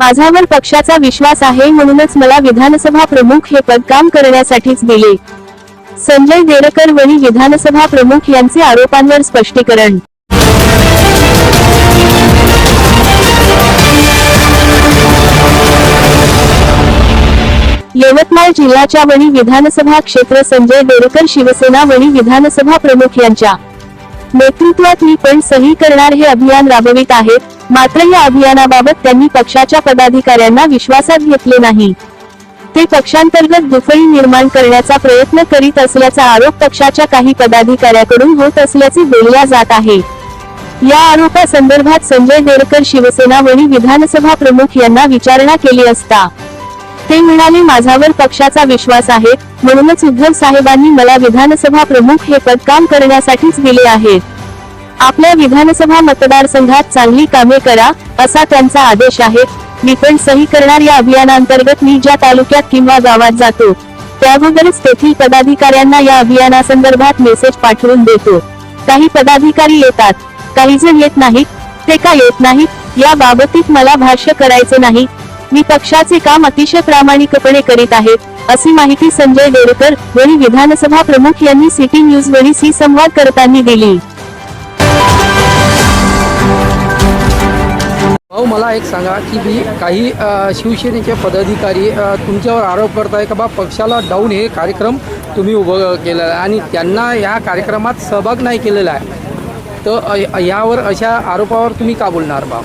माझ्यावर पक्षाचा विश्वास आहे म्हणूनच मला विधानसभा प्रमुख हे पद काम करण्यासाठीच दिले. संजय देरकर वणी विधानसभा प्रमुख यांचे आरोपांवर स्पष्टीकरण. यवतमाळ जिल्ह्याच्या वणी विधानसभा क्षेत्र संजय देरकर शिवसेना वणी विधानसभा प्रमुख यांच्या नेतृत्वात मी पण सही करणार हे अभियान राबवित आहेत. मात्र या अभियानाबाबत त्यांनी पक्षाच्या पदाधिकाऱ्यांना विश्वासात घेतले नाही. ते पक्षांतर्गत दुफळी निर्माण करण्याचा प्रयत्न करीत असल्याचा आरोप पक्षाच्या काही पदाधिकाऱ्याकडून होत असल्याचे बोलल्या जात आहे. या आरोपासंदर्भात संजय देरकर शिवसेना वणी विधानसभा प्रमुख यांना विचारणा केली असता. ते म्हणाले माझ्यावर पक्षाचा विश्वास आहे म्हणूनच उद्धव साहेबांनी मला विधानसभा प्रमुख हे पद काम करण्यासाठीच दिले आहेत आपल्या विधानसभा मतदारसंघात चांगली कामे करा असा त्यांचा आदेश आहे. मी पण सही करणार या अभियानांतर्गत मी ज्या तालुक्यात किंवा गावात जातो त्याबरोबरच तेथील पदाधिकाऱ्यांना या अभियानासंदर्भात मेसेज पाठवून देतो. काही पदाधिकारी येतात काही जण येत नाहीत ते का येत नाहीत या बाबतीत मला भाष्य करायचे नाही. मी पक्षाचे काम अतिशय प्रामाणिकपणे करीत आहे अशी माहिती संजय देरकर वणी विधानसभा प्रमुख यांनी सिटी न्यूज वणी सी संवाद करताना दिली. अहो मला एक सांगा की मी काही शिवसेनेचे पदाधिकारी तुमच्यावर आरोप करताय का बा? पक्षाला डाऊन हे कार्यक्रम तुम्ही उभं केलेला आहे आणि त्यांना या कार्यक्रमात सहभाग नाही केलेला आहे. तर यावर अशा आरोपावर तुम्ही का बोलणार बा?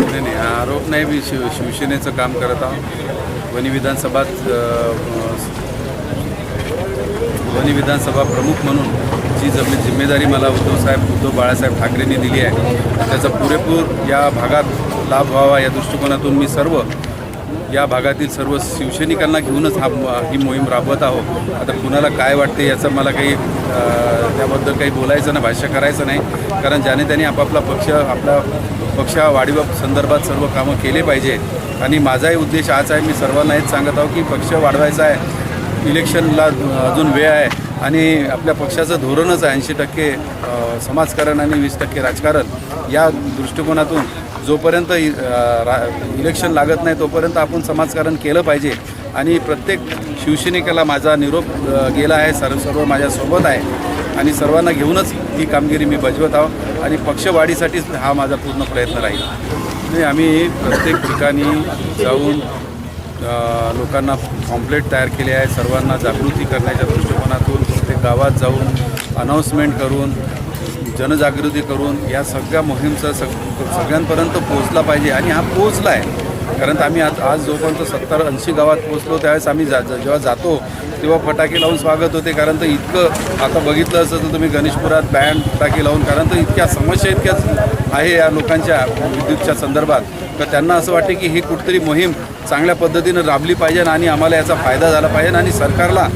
नाही नाही आरोप नाही. मी शिव शिवसेनेचं काम करत आहोत. वनी विधानसभा वनी विधानसभा प्रमुख म्हणून जी जमे जिम्मेदारी मला उद्धवसाहेब उद्धव बाळासाहेब ठाकरेंनी दिली आहे त्याचा पुरेपूर या भागात लाभ व्हावा या दृष्टिकोनातून मी सर्व या भागातील सर्व शिवसैनिकांना घेऊनच हा ही मोहीम राबवत आहोत. आता कुणाला काय वाटते याचं मला काही त्याबद्दल काही बोलायचं नाही भाष्य करायचं नाही. कारण ज्याने त्याने आपापला पक्ष आपला पक्ष वाढीव संदर्भात सर्व कामं केले पाहिजे. आणि माझाही उद्देश हाच आहे मी सर्वांना हेच सांगत आहो की पक्ष वाढवायचा आहे. इलेक्शनला अजून वेळ आहे. आणि आपल्या पक्षाचं धोरणच आहे ऐंशी टक्के समाजकारण आणि वीस टक्के राजकारण. या दृष्टिकोनातून जोपर्यंत इ- रा इलेक्शन लागत नाही तोपर्यंत आपण समाजकारण केलं पाहिजे. आणि प्रत्येक शिवसैनिकाला माझा निरोप गेला आहे सर्व सर्व माझ्यासोबत आहे. आणि सर्वांना घेऊनच ही कामगिरी मी बजवत आहो. आणि पक्षवाढीसाठीच हा माझा पूर्ण प्रयत्न राहील. नाही आम्ही प्रत्येक ठिकाणी जाऊन लोकांना पॉम्पलेट तयार केले आहे. सर्वांना जागृती करण्याच्या दृष्टिकोनातून प्रत्येक गावात जाऊन अनाऊन्समेंट करून जनजागृती करून या सगळ्या मोहीमचा सग सगळ्यांपर्यंत पोहोचला पाहिजे आणि हा पोचला आहे कारण आम्ही आज आज जोपर्यंत सत्तर ऐंशी गावात पोहोचलो त्यावेळेस आम्ही जा जेव्हा जातो तेव्हा फटाके लावून स्वागत होते. कारण तर इतकं आता बघितलं असं तर तुम्ही गणेशपुरात बँड फटाके लावून कारण तर इतक्या समस्या इतक्याच आहे या लोकांच्या विद्युतच्या संदर्भात. तर त्यांना असं वाटते की ही कुठतरी मोहीम चांगल्या पद्धतीनं राबली पाहिजे आणि आम्हाला याचा फायदा झाला पाहिजे आणि सरकारला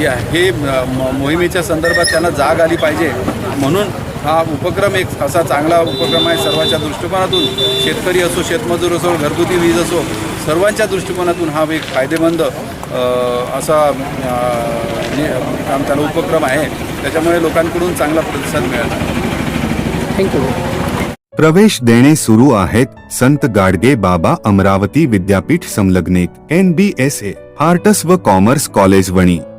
या हे मोहिमेच्या संदर्भात त्यांना जाग आली पाहिजे. म्हणून हा उपक्रम एक असा चांगला उपक्रम आहे सर्वांच्या दृष्टिकोनातून. शेतकरी असो शेतमजूर असो घरगुती वीज असो सर्वांच्या दृष्टिकोनातून हा एक फायदेमंद असा त्याला उपक्रम आहे. त्याच्यामुळे लोकांकडून चांगला प्रतिसाद मिळाला. थँक्यू प्रवेश देणे सुरू आहेत संत गाडगे बाबा अमरावती विद्यापीठ संलग्नित N B S A arts व कॉमर्स कॉलेज वणी.